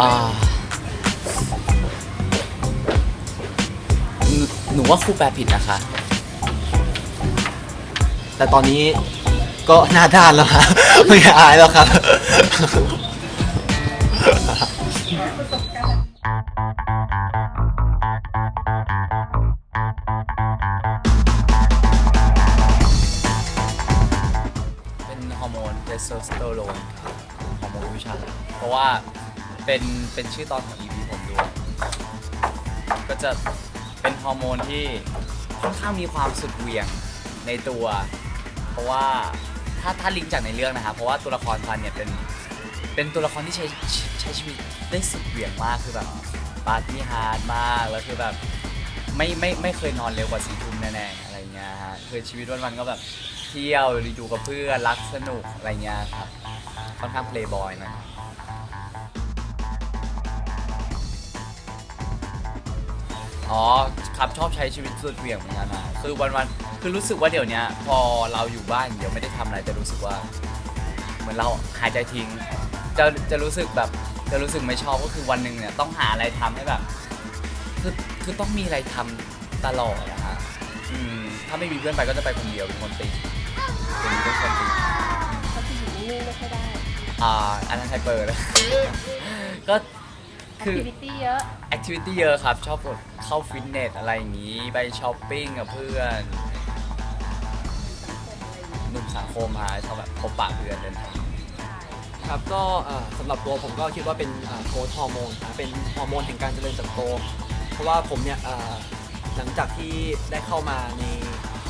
อ่าหนูหนูว่าครูแปลผิดนะคะ แต่ตอนนี้ก็หน้าด้านแล้วครับไม่อายแล้วครับ เป็นฮอร์โมนเทสโทสเตอโรนครับ ฮอร์โมนผู้ชา เพราะว่าเป็นเป็นชื่อตอนของ EP ผมด้วย ก็จะเป็นฮอร์โมนที่ค่อนข้างมีความสุดเหวี่ยงในตัว เพราะว่าถ้าถ้าลิงก์จากในเรื่องนะครับเพราะว่าตัวละครพันเนี่ยเป็นเป็นตัวละครที่ใช้ใช้ชีวิตได้สุดเหวี่ยงมากคือแบบปาร์ตี้ฮาร์ดมากแล้วคือแบบไม่ไม่ไม่เคยนอนเร็วกว่าสี่ทุ่มแน่ๆอะไรเงี้ยฮะคือชีวิตวันๆก็แบบเที่ยวอยู่กับเพื่อนรักสนุกอะไรเงี้ยครับ ค่อนข้างเพลย์บอยนะอ๋อครับชอบใช้ชีวิตสุดเหวี่ยงเหมือนกันนะคือวันๆคือรู้สึกว่าเดี๋ยวนี้พอเราอยู่บ้านเดี๋ยวไม่ได้ทำอะไรจะรู้สึกว่า เหมือนเราหายใจทิ้งจะจะรู้สึกแบบจะรู้สึกไม่ชอบก็คือวันหนึ่งเนี่ยต้องหาอะไรทำให้แบบคือคือต้องมีอะไรทำตลอดนะฮะอืมถ้าไม่มีเพื่อนไปก็จะไปคนเดียวเป็นคนติดเป็นเป็นคนติดเขาจะอยู่นิ่งๆไม่ค่อยได้ อ่าอันนั้นไฮเปอร์เลยก็แอคคือทิวิตี้เยอะ แอคทิวิตี้เยอะครับชอบแบบเข้าฟิตเนสอะไรอย่างนี้ ไปช้อปปิ้งกับเพื่อนหนุ่มสังคมฮะชอบแบบพบปะเพื่อนเดินทาง ครับก็เอ่อสำหรับตัวผมก็คิดว่าเป็นโกรทฮอร์โมนนะเป็นฮอร์โมนแห่งการเจริญเติบโต เพราะว่าผมเนี่ยเอ่อหลังจากที่ได้เข้ามาใน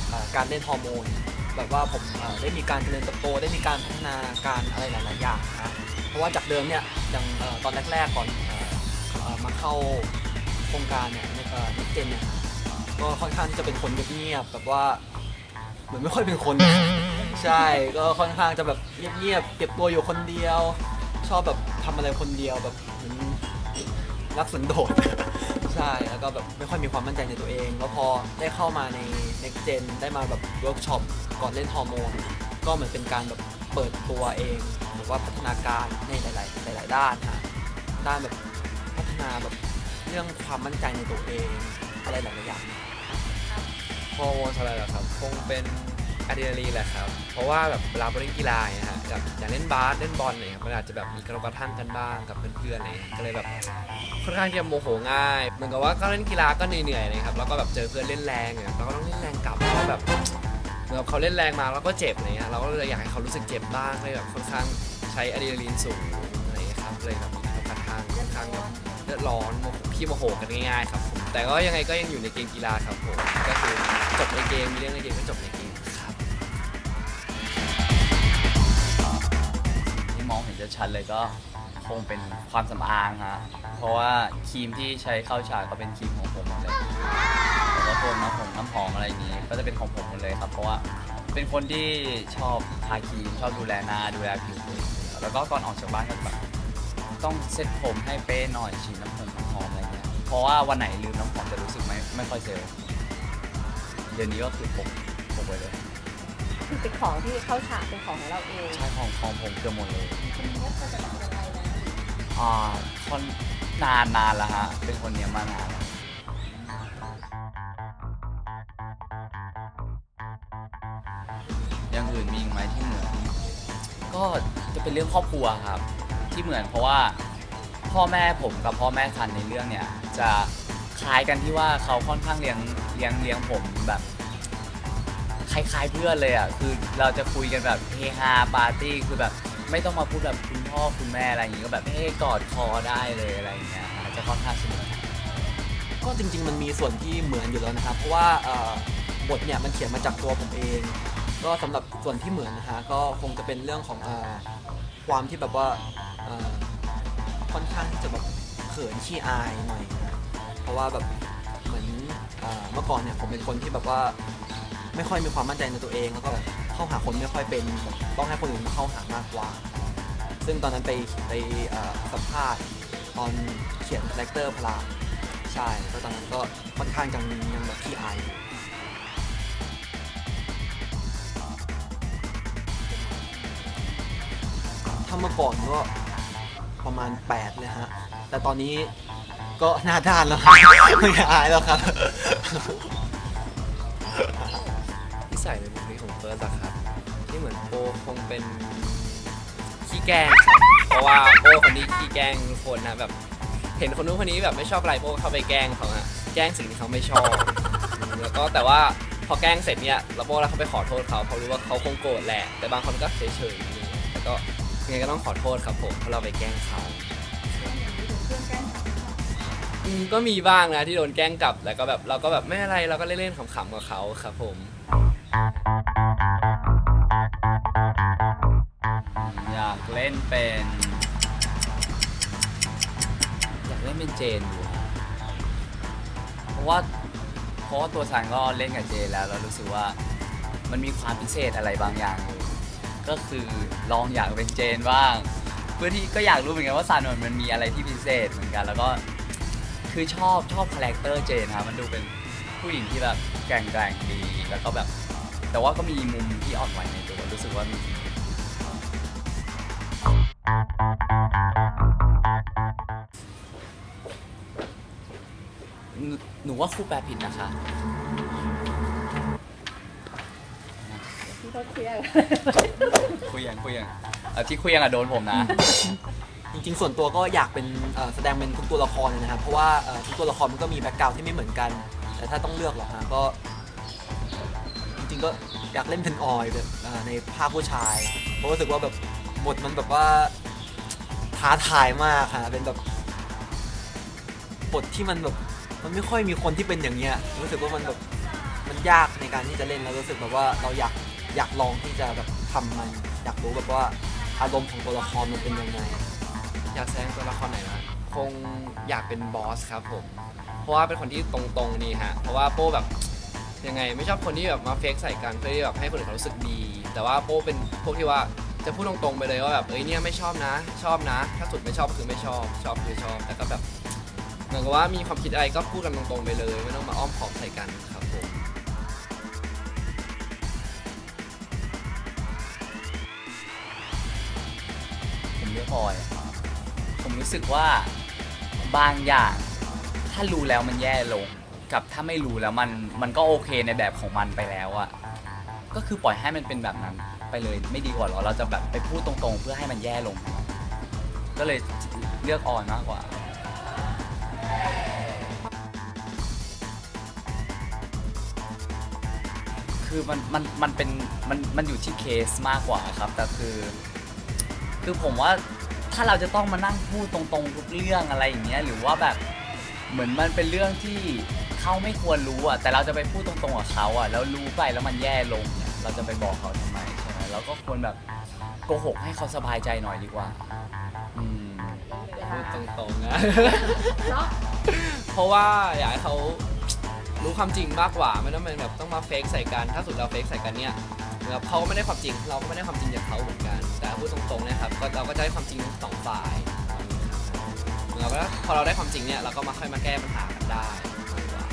เอ่อการเล่นฮอร์โมน แบบว่าผมได้มีการเจริญเติบโตได้มีการพัฒนาการอะไรหลาย ๆ อย่างนะเพราะว่าจากเดิมเนี่ยอย่างอตอนแรก ๆ ก่อนออมาเข้าโครงการเนี่ยในเอ่อนิเจนเนี่ยก็ค่อนข้างที่จะเป็นคนเงียบๆแบบว่าเหมือนไม่ค่อยเป็นคนใช่ก็ค่อนข้างจะแบบเงียบๆเก็บตัวอยู่คนเดียว ชอบแบบทำอะไรคนเดียวแบบเหมือนรักสันโดษใช่แล้วก็แบบไม่ค่อยมีความมั่นใจในตัวเอง แล้วพอได้เข้ามาใน next gen ได้มาแบบเวิร์กช็อป ก่อนเล่นฮอร์โมน ก็เหมือนเป็นการแบบเปิดตัวเอง หรือว่าพัฒนาการในหลาย ๆ หลาย ๆ ด้านค่ะด้านแบบพัฒนาแบบเรื่องความมั่นใจในตัวเองอะไรหลาย ๆ อย่างฮอร์โมนอะไรเหรอครับคงเป็นอะดรีนาลีนแหละครับ เพราะว่าแบบเวลาไปเล่นกีฬาเนี่ยฮะแบบอย่างเล่นบาสเล่นบอลเนี่ยมันอาจจะแบบมีกระทบกระทั่งกันบ้างกับเพื่อนๆอะไรเงี้ยก็เลยแบบค่อนข้างที่จะโมโหง่าย เหมือนกับว่าก็เล่นกีฬาก็เหนื่อยๆเลยครับแล้วก็แบบเจอเพื่อนเล่นแรงเนี่ยเราก็ต้องเล่นแรงกลับเพราะแบบ กับเขาเล่นแรงมาแล้วก็เจ็บอะไรเงี้ยเราก็เลยอยากให้เขารู้สึกเจ็บบ้างเลยแบบค่อนข้างใช้อะดรีนาลีนสูงอะไรเงี้ยครับเลยแบบมีกระทบกระทั่งค่อนข้างแบบเลือดร้อนโมโหขี้โมโหกันง่ายๆครับผมแต่ก็ยังไงก็ยังอยู่ในเกมกีฬาครับผมก็คือจบในเกมมีเรื่องในเกมก็จบในเกมครับที่มองเห็นจะชัดเลยก็คงเป็นความสำอางฮะเพราะว่าครีมที่ใช้เข้าฉากก็เป็นครีมของ น้ำหอมน้ำหอมอะไรอย่างนี้ก็จะเป็นของผมหมดเลยครับ เพราะว่าเป็นคนที่ชอบทาครีมชอบดูแลหน้าดูแลผิวตัวเองแล้วก็ก่อนออกจากบ้านก็แบบต้องเซ็ตผมให้เป๊ะหน่อยฉีดน้ำหอมน้ำหอมอะไรเงี้ยเพราะว่าวันไหนลืมน้ำหอมจะรู้สึกไม่ไม่ค่อยเซลล์เดี๋ยวนี้ก็คือพกพกไว้เลยคือเป็นของที่เข้าฉากเป็นของของเราเองใช่ของของผมเกือบหมดเลยคนนี้ก็จะแบบอะไรนะอ่าคนนานนานแล้วฮะเป็นคนเนี้ยมานานแล้ว จะเป็นเรื่องครอบครัวครับ ที่เหมือนเพราะว่าพ่อแม่ผมกับพ่อแม่ทันในเรื่องเนี่ยจะคล้ายกันที่ว่าเขาค่อนข้างเลี้ยงเลี้ยงเลี้ยงผมแบบคล้ายๆเพื่อนเลยอะคือเราจะคุยกันแบบเฮฮาปาร์ตี้คือแบบไม่ต้องมาพูดแบบคุณพ่อคุณแม่อะไรอย่างงี้ก็แบบเฮ้กอดคอได้เลยอะไรอย่างเงี้ยจะค่อนข้างสนุกก็จริง ๆ มันมีส่วนที่เหมือนอยู่แล้วนะครับ เพราะว่าเอ่อบทเนี่ยมันเขียนมาจากตัวผมเอง ก็สำหรับส่วนที่เหมือนนะฮะก็คงจะเป็นเรื่องของอความที่แบบว่าค่อนข้างที่จะแบบเขินขี้อายหน่อยเพราะว่าแบบเหมือนเมื่อก่อนเนี่ยผมเป็นคนที่แบบว่าไม่ค่อยมีความมั่นใจในตัวเอง แล้วก็เข้าหาคนไม่ค่อยเป็น ต้องให้คนอื่นมาเข้าหามากกว่า ซึ่งตอนนั้นไปไปสัมภาษณ์ตอนเขียนคาแรคเตอร์พลาใช่ก็ตอนนั้นก็ค่อนข้างยังยังแบบขี้อายอยู่ เมื่อก่อนก็ประมาณ8เลยฮะ แต่ตอนนี้ก็หน้าด้านแล้วครับไม่อายแล้วครับนิสัยในบุคลิกของเฟิร์สอะครับ ที่เหมือนโปคงเป็นขี้แกล้งครับเพราะว่าโปคนนี้ขี้แกล้งคนนะแบบ เห็นคนนู้นคนนี้แบบไม่ชอบอะไรโปเข้าไปแกล้งเขาอะแกล้งสิ่งที่เขาไม่ชอบแล้วก็แต่ว่าพอแกล้งเสร็จเนี่ยแล้วโปแล้วเขาไปขอโทษเขาเพรารู้ว่าเขาคงโกรธแหละแต่บางคนก็เฉยๆแต่ก็ ยังไงก็ต้องขอโทษครับผมเพราะเราไปแกล้งเขาอืมก็มีบ้างนะที่โดนแกล้งกลับแต่ก็แบบเราก็แบบไม่อะไรเราก็เล่นๆขำๆกับเขาครับ ผมอยากเล่นเป็น อยากเล่นเป็นเจนดูเพราะว่าเพราะว่าตัวซันก็เล่นกับเจนแล้วแล้วรู้สึกว่ามันมีความพิเศษอะไรบางอย่างอยู่ ก็คือลองอยากเป็นเจนบ้าง เพื่อที่ก็อยากรู้เหมือนกันว่าซันนมันมีอะไรที่พิเศษเหมือนกัน แล้วก็คือชอบชอบคาแรคเตอร์เจนครับมันดูเป็นผู้หญิงที่แบบแกร่งแกร่งดีแล้วก็แบบ แต่ว่าก็มีมุมที่อ่อนไหวในตัวรู้สึกว่ามีหนูหนูว่าครูแปลผิดนะคะ คลียร์คุยยังคุยยังเอ่อที่คุยยังอะโดนผมนะ จริงๆ ส่วนตัวก็อยากเป็นเอ่อแสดงเป็นทุกตัวละครเลยนะครับ เพราะว่าเอ่อทุกตัวละครมันก็มีแบ็กกราวด์ที่ไม่เหมือนกัน แต่ถ้าต้องเลือกหรอกฮะก็ จริงๆ ก็อยากเล่นเป็นออยแบบเอ่อในภาคผู้ชาย เพราะรู้สึกว่าแบบบทมันแบบว่าท้าทายมากฮะเป็นแบบบทที่มันแบบมันไม่ค่อยมีคนที่เป็นอย่างเงี้ยรู้สึกว่ามันแบบมันยากในการที่จะเล่นแล้วรู้สึกแบบว่าเราอยาก อยากลองที่จะแบบทำมัน อยากรู้แบบว่าอารมณ์ของตัวละครมันเป็นยังไง อยากแสดงตัวละครไหนนะคงอยากเป็นบอสครับผม เพราะว่าเป็นคนที่ตรงๆนี่ฮะ เพราะว่าโป้แบบยังไงไม่ชอบคนที่แบบมาเฟกใส่กันเพื่อที่แบบให้คนอื่นเขารู้สึกดี แต่ว่าโป้เป็นพวกที่ว่าจะพูดตรงๆไปเลยว่าแบบเอ้ยเนี่ยไม่ชอบนะ ชอบนะ ถ้าสุดไม่ชอบก็คือไม่ชอบ ชอบคือชอบ แต่ก็แบบเหมือนกับว่ามีความคิดอะไรก็พูดกันตรงๆไปเลย ไม่ต้องมาอ้อมขอมใส่กัน อย ผมรู้สึกว่าบางอย่าง ถ้ารู้แล้วมันแย่ลง กับถ้าไม่รู้แล้วมันมันก็โอเคในแบบของมันไปแล้วอะก็คือปล่อยให้มันเป็นแบบนั้นไปเลยไม่ดีกว่าหรอเราจะแบบไปพูดตรงๆ เพื่อให้มันแย่ลง ก็เลยเลือกออยมากกว่าคือมันมันมันเป็นมันมันอยู่ที่เคสมากกว่าครับแต่คือ คือผมว่า ถ้าเราจะต้องมานั่งพูดตรงๆทุกเรื่องอะไรอย่างเงี้ยหรือว่าแบบเหมือนมันเป็นเรื่องที่เขาไม่ควรรู้อะแต่เราจะไปพูดตรงๆกับเขาอะแล้วรู้ไปแล้วมันแย่ลงเนี่ยเราจะไปบอกเขาทำไมใช่ไหมเราก็ควรแบบโกหกให้เขาสบายใจหน่อยดีกว่าอืมพูดตรงๆนะ เนาะเพราะว่าอยากให้เขารู้ความจริงมากกว่าไม่ต้องเป็นแบบต้องมาเฟกใส่กัน ถ้าสุดเราเฟกใส่กันเนี่ย แบบเขาก็ไม่ได้ความจริง เราก็ไม่ได้ความจริงจากเขาเหมือนกัน แต่พูดตรงๆเนะครับก็เราก็จะได้ความจริงทั้งสองฝ่ายเราก็พอเราได้ความจริงเนี่ยเราก็มาค่อยมาแก้ปัญหากันได้มากกว่า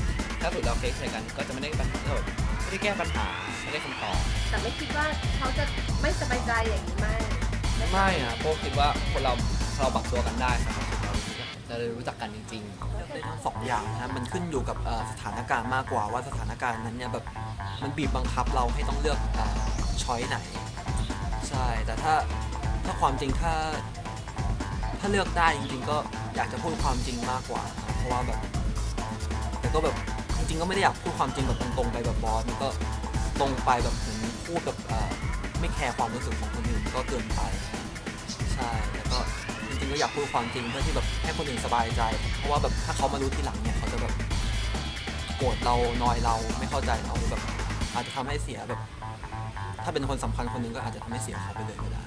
ถ้าสุดเราเฟกใส่กันก็จะไม่ได้ปัญหาแบบไม่ได้แก้ปัญหาไม่ได้คำตอบแต่ไม่คิดว่าเขาจะไม่สบายใจอย่างนี้ไม่ไม่อะโป้คิดว่าคนเราเราปรับตัวกันได้ครับเรารู้ จะรู้จักกันจริงๆเลือกได้ทั้งสองอย่างนะมันขึ้นอยู่กับเอ่อสถานการณ์มากกว่าว่าสถานการณ์นั้นเนี่ยแบบมันบีบบังคับเราให้ต้องเลือกช้อยไหน ใช่ แต่ถ้าถ้าความจริงถ้า ถ้าเลือกได้จริงๆ ก็อยากจะพูดความจริงมากกว่า เพราะว่าแบบ แต่ก็แบบจริงๆก็ไม่ได้อยากพูดความจริงแบบตรงๆไปแบบบอสมันก็ตรงไปแบบเหมือนพูดแบบเอ่อไม่แคร์ความรู้สึกของคนอื่นก็เกินไป ใช่แล้วก็ จริงๆก็อยากพูดความจริงเพื่อที่แบบให้คนอื่นสบายใจ เพราะว่าแบบถ้าเขามารู้ทีหลังเนี่ยเขาจะแบบโกรธเรานอยเราไม่เข้าใจเราหรือแบบอาจจะทำให้เสียแบบ ถ้าเป็นคนสำคัญคนหนึงก็อาจจะทำให้เสียเขาไปเลยก็ได้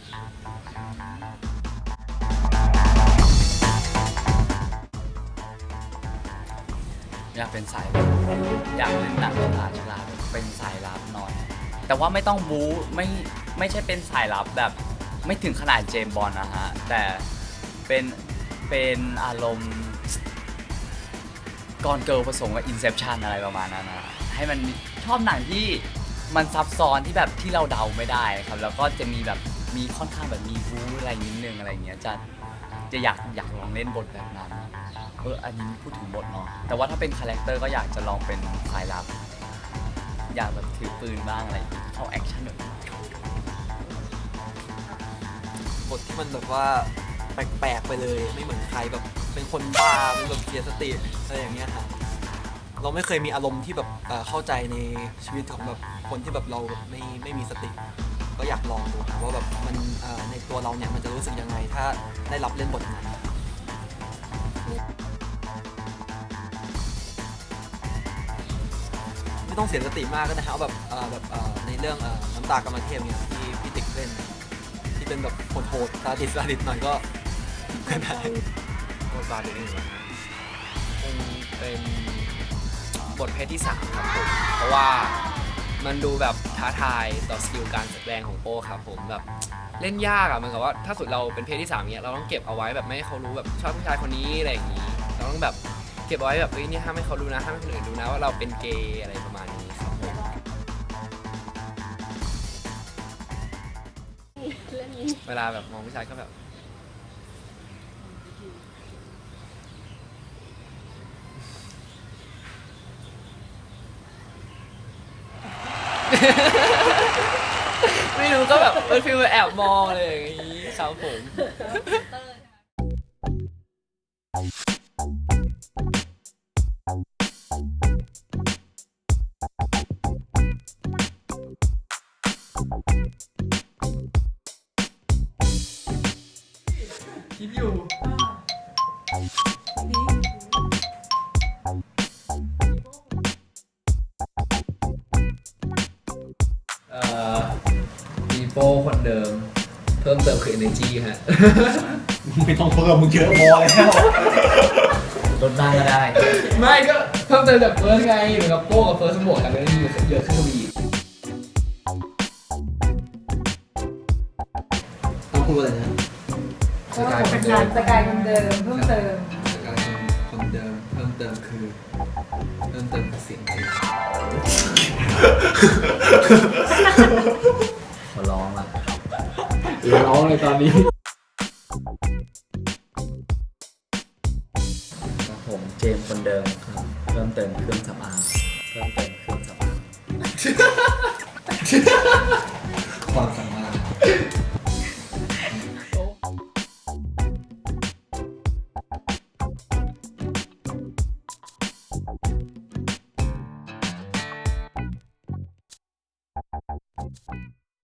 อยากเป็นสายลับอยากเล่นหนังฉลาดฉลาดเป็นสายลับหน่อย แต่ว่าไม่ต้องบู๊ไม่ไม่ใช่เป็นสายลับแบบไม่ถึงขนาดเจมบอลนะฮะ แต่ เป็นเป็นอารมณ์ก่อนเกิลผสมกับอินเซ t ชันอะไรประมาณนั้นนะให้มันชอบหนังที่มันซับซ้อนที่แบบที่เราเดาไม่ได้ครับ แล้วก็จะมีแบบมีค่อนข้างแบบมีบู๊อะไรนิดนึงอะไรเงี้ยจะจะอยากอยากลองเล่นบทแบบนั้นเอออันนี้พูดถึงบทเนาะแต่ว่าถ้าเป็นคาแรคเตอร์ก็อยากจะลองเป็นสายลับอยากแบบถือปืนบ้างอะไรอย่างงี้เอาแอคชั่นหน่อยบทที่มันแบบว่า แปลกๆไปเลย ไม่เหมือนใครแบบเป็นคนบ้าเป็นแบบเสียสติอะไรอย่างเงี้ยค่ะเราไม่เคยมีอารมณ์ที่แบบเอ่อเข้าใจในชีวิตของแบบคนที่แบบเราแบบไม่ไม่มีสติ ก็อยากลองดูค่ะว่าแบบมันเอ่อในตัวเราเนี่ยมันจะรู้สึกยังไงถ้าได้รับเล่นบทนั้น ไม่ต้องเสียสติมากก็ได้ครับเอาแบบเอ่อแบบเอ่อในเรื่องเอ่อน้ำตากรรมเทพเนี่ยที่พี่ติ๊กเล่น ที่เป็นแบบโหดๆซาดิสซาดิสหน่อยก็ ก็ได้บทบาทอื่นๆเหรอฮะคงเป็นบทเพศที่สามครับผมเพราะว่ามันดูแบบท้าทายต่อสกิลการแสดงของโป้ครับผมแบบเล่นยากอะเหมือนกับว่าถ้าสุดเราเป็นเพศที่สามเนี้ยเราต้องเก็บเอาไว้แบบไม่ให้เขารู้แบบชอบผู้ชายคนนี้อะไรอย่างนี้เราต้องแบบเก็บเอาไว้แบบเฮ้ยนี่ห้ามให้เขารู้นะห้ามให้คนอื่นรู้นะว่าเราเป็นเกย์อะไรประมาณนี้ครับผมเรื่องนี้เวลาแบบมองผู้ชายก็แบบ ไม่รู้ก็แบบเป็นฟิลแอบมองอะไรอย่างนี้ครับผม คิดอยู่ คือ energy ฮะ ไม่ต้องเพิ่มมึงเยอะพอแล้วลดบ้างก็ได้ ไม่ก็เพิ่มเติมจากเฟิร์สไงเหมือนกับโป้กับเฟิร์สบวกกันเลยเยอะเยอะขึ้นไปอีกต้องพูดอะไรนะสกายเป็นการสกายคนเดิมเพิ่มเติมสกายคนเดิมเพิ่มเติมคือ เพิ่มเติมคือเสียงจริงขอร้องละ เหลือร้องเลยตอนนี้ครับผมเจมส์คนเดิมครับเพิ่มเติมเครื่องสำอางเพิ่มเติมเครื่องสำอางความใส่